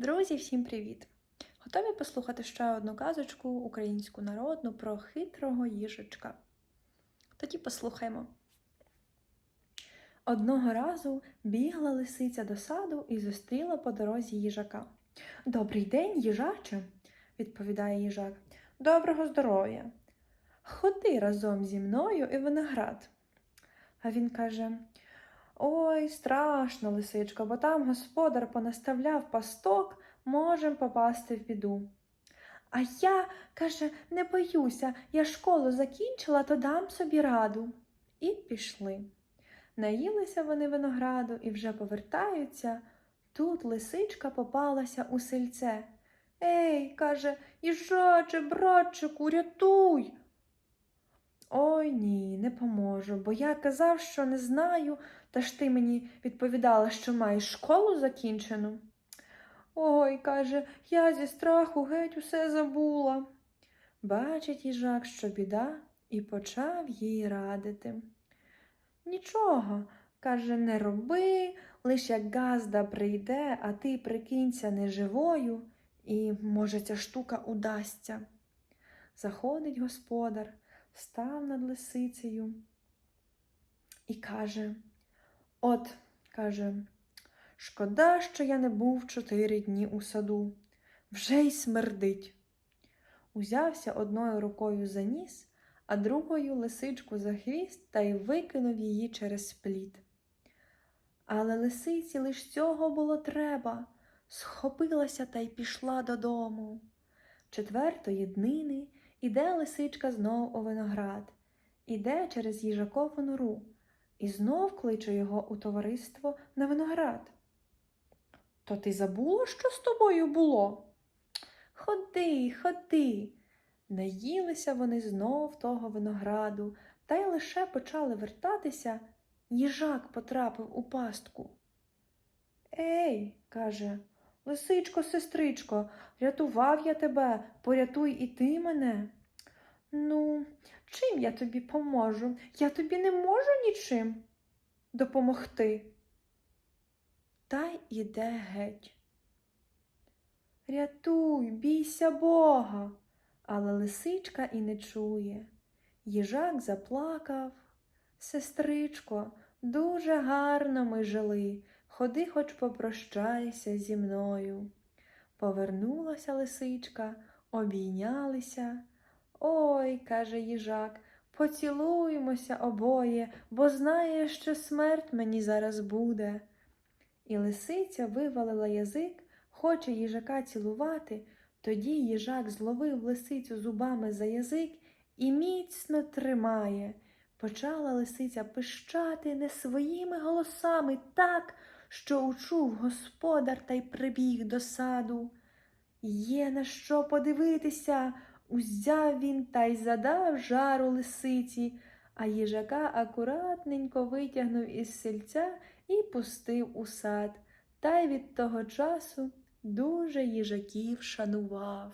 Друзі, всім привіт! Готові послухати ще одну казочку українську народну про хитрого їжачка? Тоді послухаймо. Одного разу бігла лисиця до саду і зустріла по дорозі їжака. Добрий день, їжаче, відповідає їжак. Доброго здоров'я. Ходи разом зі мною і виноград. А він каже: Ой, страшно, лисичко, бо там господар понаставляв пасток, можем попасти в біду. А я, каже, не боюся, я школу закінчила, то дам собі раду. І пішли. Наїлися вони винограду і вже повертаються. Тут лисичка попалася у сельце. Ей, каже, їжаче, братчику, рятуй. Ні, не поможу, бо я казав, що не знаю, та ж ти мені відповідала, що маєш школу закінчену. Ой, каже, я зі страху геть усе забула. Бачить їжак, що біда, і почав їй радити. Нічого, каже, не роби, лиш як газда прийде, а ти прикинься неживою, і, може, ця штука удасться. Заходить господар, став над лисицею і каже: От, каже, шкода, що я не був чотири дні у саду, вже й смердить. Узявся одною рукою за ніс, а другою лисичку за хвіст та й викинув її через плід. Але лисиці лиш цього було треба, схопилася та й пішла додому. Четвертої днини іде лисичка знов у виноград, іде через їжакову нору і знов кличе його у товариство на виноград. То ти забула, що з тобою було? Ходи, ходи. Наїлися вони знов того винограду, та й лише почали вертатися, їжак потрапив у пастку. Ей, каже, лисичко, сестричко, рятував я тебе, порятуй і ти мене. Ну, чим я тобі поможу? Я тобі не можу нічим допомогти. Та іде геть. Рятуй, бійся Бога. Але лисичка і не чує. Їжак заплакав. Сестричко, дуже гарно ми жили. Ходи, хоч попрощайся зі мною. Повернулася лисичка, обійнялися. Ой, каже їжак, поцілуємося обоє, бо знає, що смерть мені зараз буде. І лисиця вивалила язик, хоче їжака цілувати, тоді їжак зловив лисицю зубами за язик і міцно тримає. Почала лисиця пищати не своїми голосами так, що учув господар та й прибіг до саду. Є на що подивитися, узяв він та й задав жару лисиці, а їжака акуратненько витягнув із сельця і пустив у сад, та й від того часу дуже їжаків шанував.